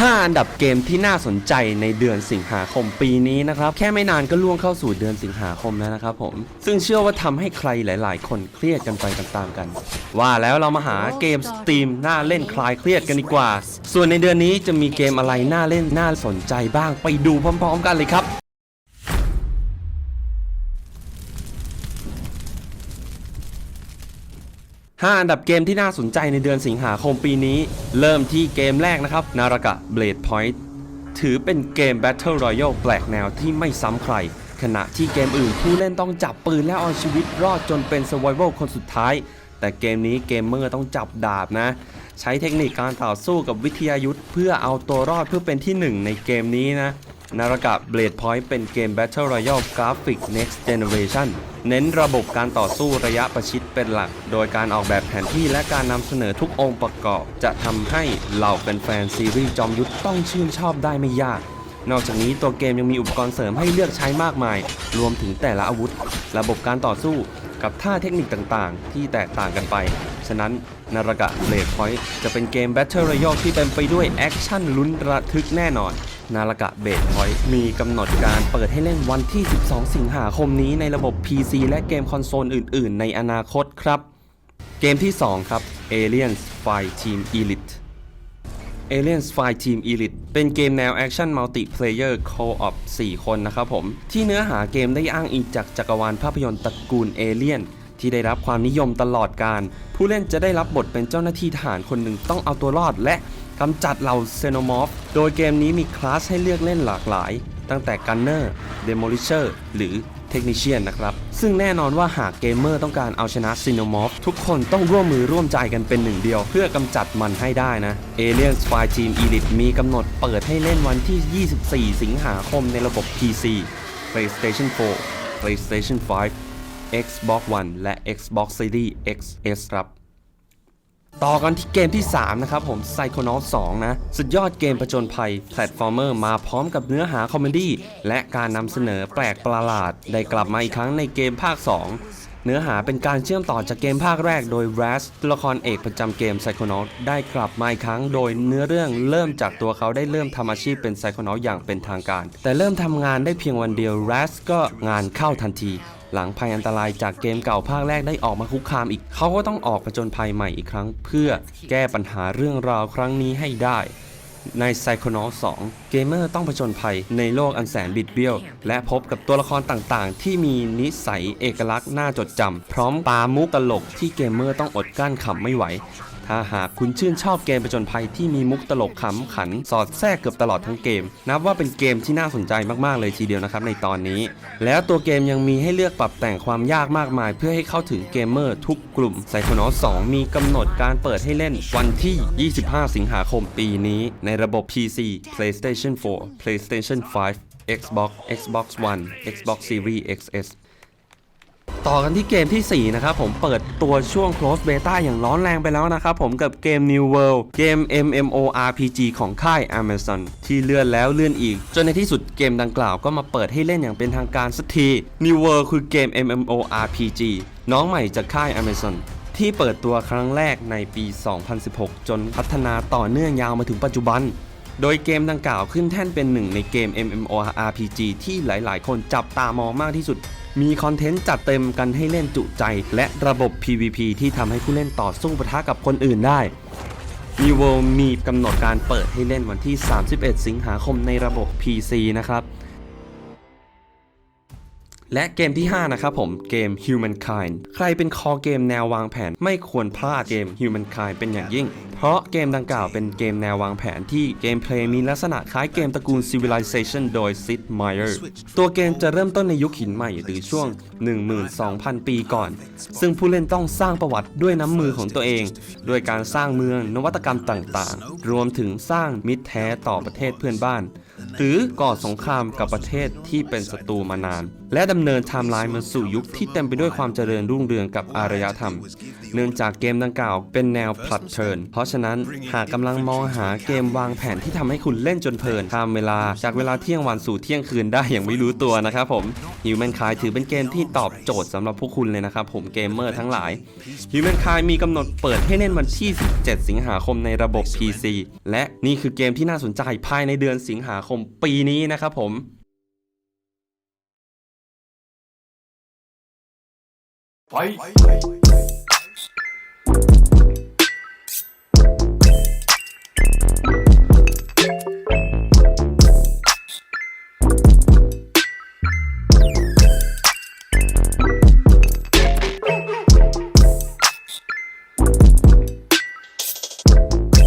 5 อันดับเกมที่น่าสนใจในเดือนสิงหาคมปีนี้นะครับ แค่ไม่นานก็ล่วงเข้าสู่เดือนสิงหาคมแล้วนะครับผม ซึ่งเชื่อว่าทำให้ใครหลาย ๆ คนเครียดกันไปตามๆกัน ว่าแล้วเรามาหาเกมสตรีมน่าเล่นคลายเครียดกันดีกว่า ส่วนในเดือนนี้จะมีเกมอะไรน่าเล่นน่าสนใจบ้างไปดูพร้อม ๆ กันเลยครับ 5 อันดับเกมที่น่าสนใจในเดือนสิงหาคมปีนี้ เริ่มที่เกมแรกนะครับ นารากะ Blade Point ถือเป็นเกม Battle Royale แปลกแนวที่ไม่ซ้ำใคร ขณะที่เกมอื่นผู้เล่นต้องจับปืนและเอาชีวิตรอดจนเป็น Survival คนสุดท้าย แต่เกมนี้เกมเมอร์ต้องจับดาบนะ ใช้เทคนิคการต่อสู้กับวิทยายุทธเพื่อเอาตัวรอดเพื่อเป็นที่หนึ่งในเกมนี้นะ นารากะ Blade Point เป็นเกม Battle Royale Graphic Next Generation เน้นระบบการต่อสู้ระยะประชิดเป็นหลัก โดยการออกแบบแผนที่และการนำเสนอทุกองค์ประกอบ จะทำให้เหล่าแฟนๆซีรีส์จอมยุทธต้องชื่นชอบได้ไม่ยาก นอกจากนี้ตัวเกมยังมีอุปกรณ์เสริมให้เลือกใช้มากมาย รวมถึงแต่ละอาวุธ ระบบการต่อสู้กับท่าเทคนิคต่างๆ ที่แตกต่างกันไป ฉะนั้นนารากะเลดพอยต์จะเป็นเกม Battle Royale ที่เต็มไปด้วยแอคชั่นลุ้นระทึกแน่นอน นารากะเบดพอยต์มีกำหนดการเปิดให้เล่นวันที่ 12 สิงหาคมนี้ในระบบ PC และเกมคอนโซลอื่น ๆ ในอนาคตครับ เกมที่ 2 ครับ Aliens Fight Team Elite Aliens Fight Team Elite เป็นเกมแนวแอคชั่นมัลติเพลเยอร์ Co-op 4 คนนะครับผม ที่เนื้อหาเกมได้อ้างอิงจากจักรวาลภาพยนตร์ตระกูลเอเลียนที่ได้รับความนิยมตลอดการ ผู้เล่นจะได้รับบทเป็นเจ้าหน้าที่ทหารคนหนึ่งต้องเอาตัวรอดและ กำจัดเหล่าเซโนมอฟโดยเกมนี้มีคลาสให้เลือกเล่นหลากหลาย ตั้งแต่ Gunner Demolisher หรือ Technician นะครับ ซึ่งแน่นอนว่าหากเกมเมอร์ต้องการเอาชนะซีโนมอฟทุกคนต้องร่วมมือร่วมใจกันเป็นหนึ่งเดียว เพื่อกำจัดมันให้ได้นะ Alien Spy Team Elite มีกำหนดเปิดให้เล่นวันที่ 24 สิงหาคมในระบบ PC PlayStation 4 PlayStation 5 Xbox One และ Xbox Series XS ครับ ต่อกันที่เกมที่ 3 นะครับผม Psychonaut 2 นะ สุดยอดเกมประจนภัยแพลตฟอร์เมอร์มาพร้อมกับเนื้อหาคอมเมดี้และการนำเสนอแปลกประหลาด ได้กลับมาอีกครั้งในเกมภาค 2 เนื้อหาเป็นการเชื่อมต่อจากเกมภาคแรกโดย Raz ตัวละครเอกประจำเกม Psychonaut ได้กลับมาอีกครั้งโดยเนื้อเรื่องเริ่มจากตัวเขาได้เริ่มทำอาชีพเป็น Psychonaut อย่างเป็นทางการ แต่เริ่มทำงานได้เพียงวันเดียว Raz ก็งานเข้าทันที หลังภัยอันตรายจากเกมเก่าภาคแรกได้ออกมาคุกคามอีก เขาก็ต้องออกผจญภัยใหม่อีกครั้ง เพื่อแก้ปัญหาเรื่องราวครั้งนี้ให้ได้ใน Psychonauts 2เกมเมอร์ต้องผจญภัยในโลกอันแสนบิดเบี้ยว และพบกับตัวละครต่างๆ ที่มีนิสัยเอกลักษณ์น่าจดจำ พร้อมปามุกตลกที่เกมเมอร์ต้องอดกลั้นขำไม่ไหว ถ้าหากคุณชื่นชอบเกมประจนภัยที่มีมุกตลกขำขัน สอดแทรกเกือบตลอดทั้งเกม นับว่าเป็นเกมที่น่าสนใจมากๆเลยทีเดียวนะครับในตอนนี้ แล้วตัวเกมยังมีให้เลือกปรับแต่งความยากมากมาย เพื่อให้เข้าถึงเกมเมอร์ทุกกลุ่ม Psychonauts 2มีกำหนดการเปิดให้เล่นวันที่ 25 สิงหาคมปีนี้ ในระบบ PC PlayStation 4 PlayStation 5 Xbox Xbox One Xbox Series XS ต่อกันที่เกมทีสี่ 4 นะครับผมเปิดตัวช่วง close beta อย่างร้อนแรงไปแล้วนะครับผมกับเกม New World เกม MMORPG ของค่าย Amazon ที่เลื่อนแล้วเลื่อนอีก จนในที่สุดเกมดังกล่าวก็มาเปิดให้เล่นอย่างเป็นทางการสักที New World คือเกม MMORPG น้องใหม่จากค่าย Amazon ที่เปิดตัวครั้งแรกในปี 2016 จนพัฒนาต่อเนื่องยาวมาถึงปัจจุบัน โดยเกมดังกล่าวขึ้นแท่นเป็นหนึ่งในเกม MMORPG ที่หลาย ๆ คนจับตามองมากที่สุด มีคอนเทนต์จัดเต็มกันให้เล่นจุใจ และระบบ PVP ที่ทำให้ผู้เล่นต่อสู้ปะทะกับคนอื่นได้มีเวลมีกำหนดการเปิดให้เล่นวันที่ 31 สิงหาคมในระบบ PC นะครับ และเกมที่ 5 นะครับผมเกม Humankind ใครเป็นคอเกมแนววางแผนไม่ควรพลาดเกม Humankind เป็นอย่างยิ่ง ราะเกมดังกล่าวเป็นเกมแนววางแผนที่เกมเพลย์มีลักษณะคล้ายเกมตระกูล Civilization โดย Sid Meier ตัวเกมจะเริ่มต้นในยุคหินใหม่หรือช่วง 12,000 ปีก่อน ซึ่งผู้เล่นต้องสร้างประวัติด้วยน้ำมือของตัวเองด้วยการสร้างเมืองนวัตกรรมต่างๆ รวมถึงสร้างมิตรแท้ต่อประเทศเพื่อนบ้าน หรือก่อสงครามกับประเทศที่เป็นศัตรูมานาน และดำเนินไทม์ไลน์มาสู่ยุคที่เต็มไปด้วยความเจริญรุ่งเรืองกับอารยธรรม เนื่องจากเกมดังกล่าวเป็นแนวพลัดเทิร์นเพราะฉะนั้นหากกำลังมองหาเกมวางแผนที่ทำให้คุณเล่นจนเพลินข้ามเวลาจากเวลาเที่ยงวันสู่เที่ยงคืนได้อย่างไม่รู้ตัวนะครับผม Humankind ถือเป็นเกมที่ตอบโจทย์สำหรับพวกคุณเลยนะครับผมเกมเมอร์ทั้งหลาย Humankind มีกำหนดเปิดให้เล่นวันที่ 17 สิงหาคมในระบบ PC และนี่คือเกมที่น่าสนใจภายในเดือนสิงหาคมปีนี้นะครับผม Fight!